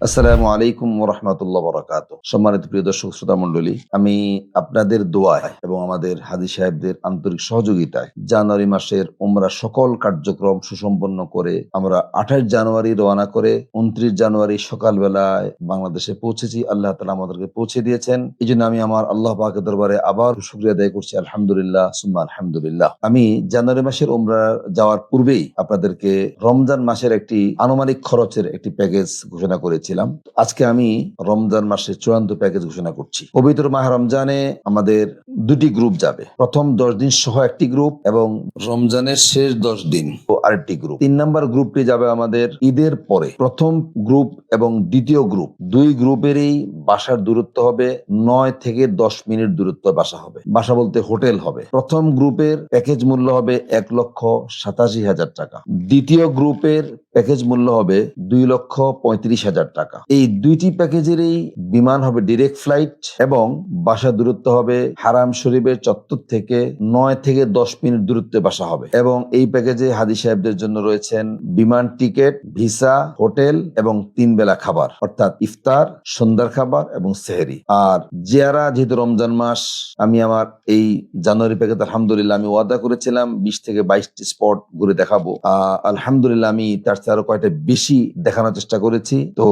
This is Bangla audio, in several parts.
আসসালামু আলাইকুম রহমতুল্লাহ বরাকাত সম্মানিত প্রিয় দর্শক শ্রোতা মন্ডলী আমি আপনাদের দোয়ায় এবং আমাদের হাজি সাহেবদের আন্তরিক সহযোগিতায় জানুয়ারি মাসের ওমরা সকল কার্যক্রম সুসম্পন্ন করে আমরা আঠাশ জানুয়ারি রওনা করে উনত্রিশ জানুয়ারি সকালবেলায় বাংলাদেশে পৌঁছেছি। আল্লাহ তালা আমাদেরকে পৌঁছে দিয়েছেন। এই জন্য আমি আমার আল্লাহ পাকের দরবারে আবার শুক্রিয়া আদায় করছি। আলহামদুলিল্লাহ, সুম্মা আলহামদুলিল্লাহ। আমি জানুয়ারি মাসের ওমরা যাওয়ার পূর্বেই আপনাদেরকে রমজান মাসের একটি আনুমানিক খরচের একটি প্যাকেজ ঘোষণা করেছিলাম। আজকে আমি রমজান মাসের চূড়ান্ত প্যাকেজ ঘোষণা করছি। পবিত্র মাহ রমজানে আমাদের দুটি গ্রুপ যাবে। প্রথম দশ দিন সহ একটি গ্রুপ এবং রমজানের শেষ দশ দিন ও আরেকটি গ্রুপ। তিন নম্বর গ্রুপটি যাবে আমাদের ঈদের পরে। প্রথম গ্রুপ এবং দ্বিতীয় গ্রুপ দুই গ্রুপেরই বাসার দূরত্ব হবে। নয় থেকে দশ মিনিট দূরত্ব বাসা হবে। বাসা বলতে হোটেল হবে। প্রথম গ্রুপের প্যাকেজ মূল্য হবে এক লক্ষ সাতাশি হাজার টাকা। দ্বিতীয় গ্রুপের প্যাকেজ মূল্য হবে দুই লক্ষ পঁয়ত্রিশ হাজার টাকা। এই দুইটি প্যাকেজেরই বিমান হবে ডিরেক্ট ফ্লাইট এবং বাসা দূরত্ব হবে হারাম শরীফের চত্বর থেকে নয় থেকে দশ মিনিট দূরত্বে বাসা হবে। এবং এই প্যাকেজে হাদি সাহেবদের জন্য রয়েছেন বিমান টিকিট, ভিসা, হোটেল এবং তিন বেলা খাবার, অর্থাৎ ইফতার, সন্ধ্যার খাবার এবং সেহেরি। আর জিয়ারা, যেহেতু রমজান মাস, আমি আমার এই জানুয়ারি প্যাকেজ আলহামদুলিল্লাহ আমি ওয়াদা করেছিলাম, বিশ থেকে বাইশটি স্পট ঘুরে দেখাবো। আলহামদুলিল্লাহ আমি তার চেয়ে আরও কয়েকটা বেশি দেখানোর চেষ্টা করেছি। তো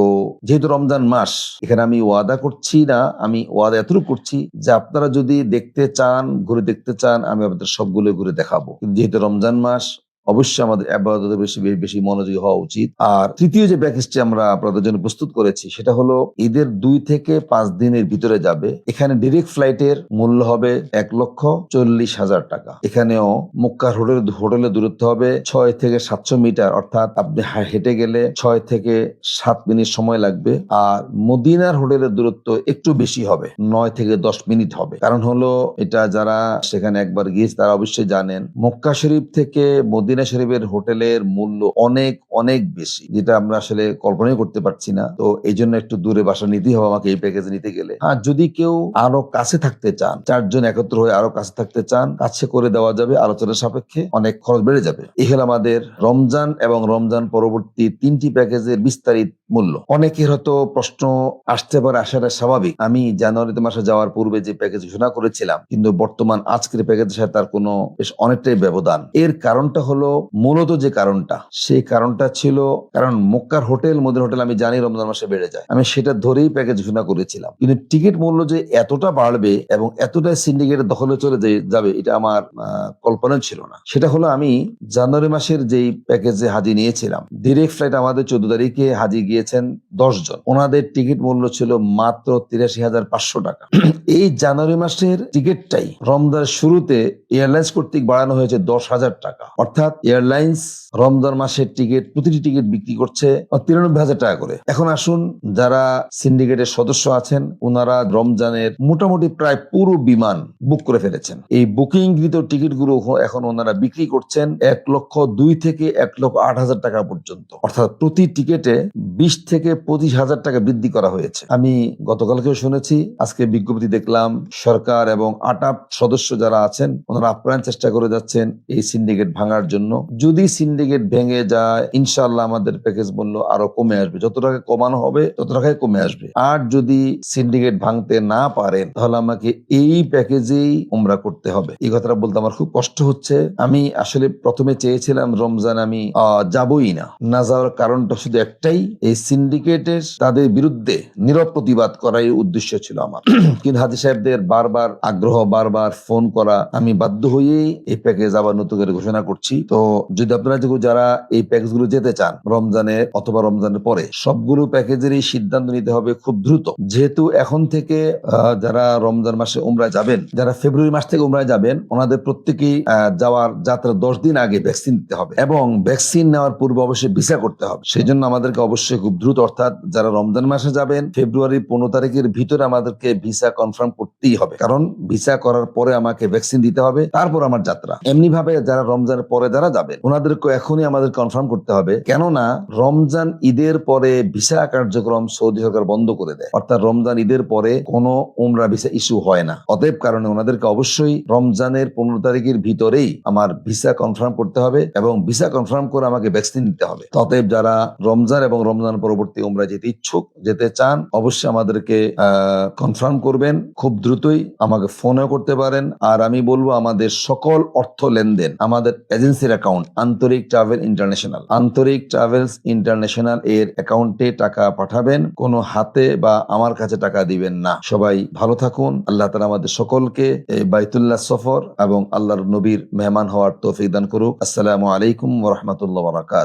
যেহেতু রমজান মাস, এখানে আমি ওয়াদা করছি না, আমি ওয়াদা এতটুকু করছি যে আপনারা যদি দেখতে চান, ঘুরে দেখতে চান, আমি আপনাদের সবগুলো ঘুরে দেখাবো। কিন্তু যেহেতু রমজান মাস অবশ্যই আমাদের আবাদতে বেশি বেশি- মনোযোগী হওয়া উচিত। আর তৃতীয় যে প্যাকেজটি আমরা আপনাদের জন্য প্রস্তুত করেছি, সেটা হলো ঈদের দুই থেকে পাঁচ দিনের ভিতরে যাবে। এখানে ডিরেক্ট ফ্লাইটের মূল্য হবে এক লক্ষ চল্লিশ হাজার টাকা। এখানেও মক্কার হোটেল, হোটেলের দূরত্ব হবে ছয় থেকে সাতশো মিটার, অর্থাৎ আপনি হেঁটে গেলে ছয় থেকে সাত মিনিট সময় লাগবে। আর মদিনার হোটেলের দূরত্ব একটু বেশি হবে, নয় থেকে দশ মিনিট হবে। কারণ হলো এটা যারা সেখানে একবার গিয়েছে, তারা অবশ্যই জানেন, মক্কা শরীফ থেকে মদিনা শরীফের হোটেলের মূল্য অনেক অনেক বেশি, যেটা আমরা আসলে কল্পনাই করতে পারছি না। তো এই জন্য একটু দূরে বাসা নিতেই হবে আমাকে এই প্যাকেজ নিতে গেলে। হ্যাঁ যদি কেউ আরও কাছে থাকতে চান, চারজন একত্র হয়ে আরও কাছে থাকতে চান, কাছে করে দেওয়া যাবে আলোচনার সাপেক্ষে অনেক খরচ বেড়ে যাবে। এই হলো আমাদের রমজান এবং রমজান পরবর্তী তিনটি প্যাকেজের বিস্তারিত মূল্য। অনেকের হয়তো প্রশ্ন আসতে পারে, আসাটা স্বাভাবিক। আমি জানুয়ারিতে মাসে যাওয়ার পূর্বে যে প্যাকেজ ঘোষণা করেছিলাম, কিন্তু বর্তমান আজকের প্যাকেজের সাথে তার কোনো বেশ অনেকটাই ব্যবধান। এর কারণটা হলো মূলত যে কারণটা। সেই কারণটা ছিল কারণ মক্কার হোটেল মদিনা হোটেল আমি জানি রমজান মাসে বেড়ে যায়। আমি সেটা ধরেই প্যাকেজ ঘোষণা করেছিলাম। কিন্তু টিকিট মূল্য যে এতটা বাড়বে এবং এতটাই সিন্ডিকেটের দখলে চলে যাবে, এটা আমার কল্পনা ছিল না। সেটা হলো আমি জানুয়ারি মাসের যেই প্যাকেজে হাজি নিয়েছিলাম ডিরেক্ট ফ্লাইট আমাদের চোদ্দ তারিখে হাজি গিয়েছেন দশ জন। ওনাদের টিকিট মূল্য ছিল মাত্র তিরাশি হাজার পাঁচশো টাকা। এই জানুয়ারি মাসের টিকিটটাই রমজানের শুরুতে এয়ারলাইন্স কর্তৃক বাড়ানো হয়েছে দশ হাজার টাকা। অর্থাৎ এয়ারলাইন্স রমজান মাসের টিকিট, প্রতিটি টিকিট বিক্রি করছে তিরানব্বই হাজার টাকা করে। এখন আসুন যারা সিন্ডিকেটের সদস্য আছেন ওনারা রমজানের মোটামুটি প্রায় পুরো বিমান বুক করে ফেলেছেন। এই বুকিংকৃত টিকিটগুলো এখন ওনারা বিক্রি করছেন এক লক্ষ দুই থেকে এক লক্ষ আট হাজার টাকা পর্যন্ত। অর্থাৎ প্রতি টিকিটে বিশ থেকে পঁচিশ হাজার টাকা বৃদ্ধি করা হয়েছে। আমি গতকালকেও শুনেছি, আজকে বিজ্ঞপ্তি দেখলাম সরকার এবং আটাপ সদস্য যারা আছেন, ওনারা আপ্রাণ চেষ্টা করে যাচ্ছেন এই সিন্ডিকেট ভাঙার জন্য। যদি সিন্ডিকেট ভেঙে যায় ইনশাল্লাহ আমাদের প্যাকেজ মূল্য আরও কমে আসবে। যত টাকা কমানো হবে, তত টাকায় কমে আসবে। আর যদি সিন্ডিকেট ভাঙতে না পারেন, তাহলে আমাকে এই প্যাকেজেই উমরা করতে হবে। এই কথাটা বলতে আমার খুব কষ্ট হচ্ছে। আমি আসলে প্রথমে চেয়েছিলাম, রমজান আমি যাবই না। না যাওয়ার কারণটা শুধু একটাই, এই সিন্ডিকেটের তাদের বিরুদ্ধে নীরব প্রতিবাদ করাই উদ্দেশ্য ছিল আমার। কিন্তু হাজি সাহেবদের বারবার আগ্রহ, বারবার ফোন করা, আমি বাধ্য হয়েই এই প্যাকেজ আবার নতুন করে ঘোষণা করছি। তো যদি আপনারা যারা এই প্যাকেজগুলো যেতে চান রমজানে অথবা রমজানের পরে, সবগুলো প্যাকেজেরই সিদ্ধান্ত নিতে হবে খুব দ্রুত। যেহেতু এখন থেকে যারা রমজান মাসে উমরায় যাবেন, যারা ফেব্রুয়ারি মাস থেকে উমরায় যাবেন, ওনাদের প্রত্যেকেই যাওয়ার যাত্রা দশ দিন আগে ভ্যাকসিন দিতে হবে এবং ভ্যাকসিন নেওয়ার পূর্বে অবশ্যই ভিসা করতে হবে। সেই জন্য আমাদেরকে অবশ্যই খুব দ্রুত, অর্থাৎ যারা রমজান মাসে যাবেন ফেব্রুয়ারি পনেরো তারিখের ভিতরে আমাদেরকে ভিসা কনফার্ম করতেই হবে। কারণ ভিসা করার পরে আমাকে ভ্যাকসিন দিতে হবে, তারপর আমার যাত্রা। এমনি ভাবে যারা রমজানের পরে যারা তারা যাবেন। ওনাদেরকে এখনই আমাদের কনফার্ম করতে হবে। কেননা রমজান ঈদের পরে ভিসা কার্যক্রম সৌদি সরকার বন্ধ করে দেয়। অর্থাৎ রমজান ঈদের পরে কোনো উমরা ভিসা ইস্যু হয় না। অতএব কারণে ওনাদেরকে অবশ্যই রমজানের পনেরো তারিখের ভিতরেই আমার ভিসা কনফার্ম করতে হবে এবং ভিসা কনফার্ম করে আমাকে ভ্যাকসিন নিতে হবে। অতএব যারা রমজান এবং রমজান পরবর্তী উমরা যেতে ইচ্ছুক, যেতে চান, অবশ্যই আমাদেরকে কনফার্ম করবেন। খুব দ্রুতই আমাকে ফোনও করতে পারেন। আর আমি বলব আমাদের সকল অর্থ লেনদেন আমাদের এজেন্সির account Antarik travel international Antarik travels international এর অ্যাকাউন্টে টাকা পাঠাবেন, কোনো হাতে বা আমার কাছে টাকা দিবেন না। সবাই ভালো থাকুন, আল্লাহ তালা আমাদের সকলকে এই বাইতুল্লাহ সফর এবং আল্লাহর নবীর মেহমান হওয়ার তৌফিক দান করুক। আসসালামু আলাইকুম ওরহমতুল্লাহ বারাকাত